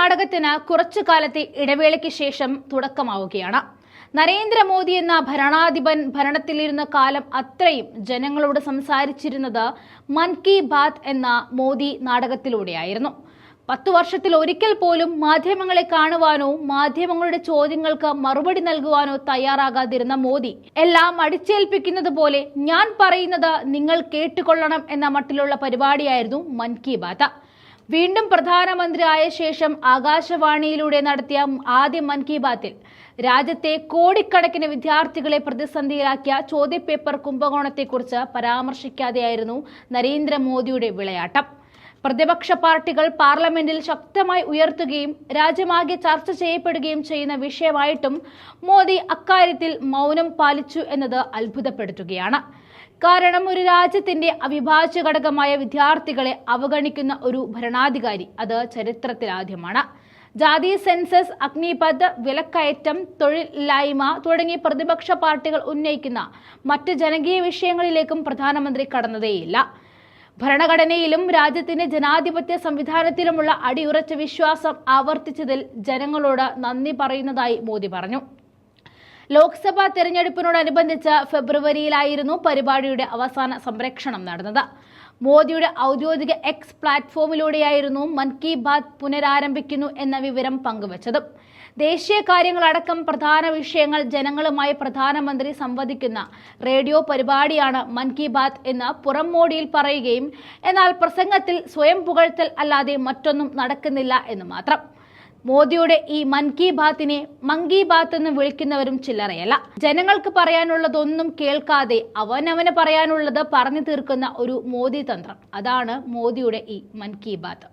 നാടകത്തിന് കുറച്ചു കാലത്തെ ഇടവേളയ്ക്ക് ശേഷം തുടക്കമാവുകയാണ്. നരേന്ദ്രമോദി എന്ന ഭരണാധിപൻ ഭരണത്തിലിരുന്ന കാലം അത്രയും ജനങ്ങളോട് സംസാരിച്ചിരുന്നത് മൻ കി ബാത് എന്ന മോദി നാടകത്തിലൂടെയായിരുന്നു. പത്തു വർഷത്തിൽ ഒരിക്കൽ പോലും മാധ്യമങ്ങളെ കാണുവാനോ മാധ്യമങ്ങളുടെ ചോദ്യങ്ങൾക്ക് മറുപടി നൽകുവാനോ തയ്യാറാകാതിരുന്ന മോദി എല്ലാം അടിച്ചേൽപ്പിക്കുന്നത് പോലെ ഞാൻ പറയുന്നത് നിങ്ങൾ കേട്ടുകൊള്ളണം എന്ന മട്ടിലുള്ള പരിപാടിയായിരുന്നു മൻ കി ബാത്ത് വീണ്ടും പ്രധാനമന്ത്രിയായ ശേഷം ആകാശവാണിയിലൂടെ നടത്തിയ ആദ്യ മൻ കി ബാത്തിൽ രാജ്യത്തെ കോടിക്കണക്കിന് വിദ്യാർത്ഥികളെ പ്രതിസന്ധിയിലാക്കിയ ചോദ്യപേപ്പർ കുംഭകോണത്തെക്കുറിച്ച് പരാമർശിക്കാതെയായിരുന്നു നരേന്ദ്രമോദിയുടെ വിളയാട്ടം. പ്രതിപക്ഷ പാർട്ടികൾ പാർലമെന്റിൽ ശക്തമായി ഉയർത്തുകയും രാജ്യമാകെ ചർച്ച ചെയ്യപ്പെടുകയും ചെയ്യുന്ന വിഷയമായിട്ടും മോദി അക്കാര്യത്തിൽ മൗനം പാലിച്ചു എന്നത് അത്ഭുതപ്പെടുത്തുകയാണ്. കാരണം ഒരു രാജ്യത്തിന്റെ അവിഭാജ്യ ഘടകമായ വിദ്യാർത്ഥികളെ അവഗണിക്കുന്ന ഒരു ഭരണാധികാരി അത് ചരിത്രത്തിലാദ്യമാണ് ജാതി സെൻസസ് അഗ്നിപഥ് വിലക്കയറ്റം തൊഴിലില്ലായ്മ തുടങ്ങി പ്രതിപക്ഷ പാർട്ടികൾ ഉന്നയിക്കുന്ന മറ്റ് ജനകീയ വിഷയങ്ങളിലേക്കും പ്രധാനമന്ത്രി കടന്നതേയില്ല. ഭരണഘടനയിലും രാജ്യത്തിന്റെ ജനാധിപത്യ സംവിധാനത്തിലുമുള്ള അടിയുറച്ച വിശ്വാസം ആവർത്തിച്ചതിൽ ജനങ്ങളോട് നന്ദി പറയുന്നതായി മോദി പറഞ്ഞു. ലോക്സഭാ തെരഞ്ഞെടുപ്പിനോടനുബന്ധിച്ച് ഫെബ്രുവരിയിലായിരുന്നു പരിപാടിയുടെ അവസാന സംപ്രേക്ഷണം നടന്നത്. മോദിയുടെ ഔദ്യോഗിക എക്സ് പ്ലാറ്റ്ഫോമിലൂടെയായിരുന്നു മൻ കി ബാത് പുനരാരംഭിക്കുന്നു എന്ന വിവരം പങ്കുവച്ചത്. ദേശീയ കാര്യങ്ങളടക്കം പ്രധാന വിഷയങ്ങൾ ജനങ്ങളുമായി പ്രധാനമന്ത്രി സംവദിക്കുന്ന റേഡിയോ പരിപാടിയാണ് മൻ കി ബാത്ത് എന്ന് പുറംമോടിയിൽ പറയുകയും എന്നാൽ പ്രസംഗത്തിൽ സ്വയം പുകഴ്ത്തൽ അല്ലാതെ മറ്റൊന്നും നടക്കുന്നില്ല എന്ന് മാത്രം. മോദിയുടെ ഈ മൻ കി ബാത്തിനെ മങ്കി ബാത്ത് എന്ന് വിളിക്കുന്നവരും ചില്ലറയല്ല. ജനങ്ങൾക്ക് പറയാനുള്ളതൊന്നും കേൾക്കാതെ അവനവന് പറയാനുള്ളത് പറഞ്ഞു തീർക്കുന്ന ഒരു മോദി തന്ത്രം. അതാണ് മോദിയുടെ ഈ മൻ കി ബാത്ത്.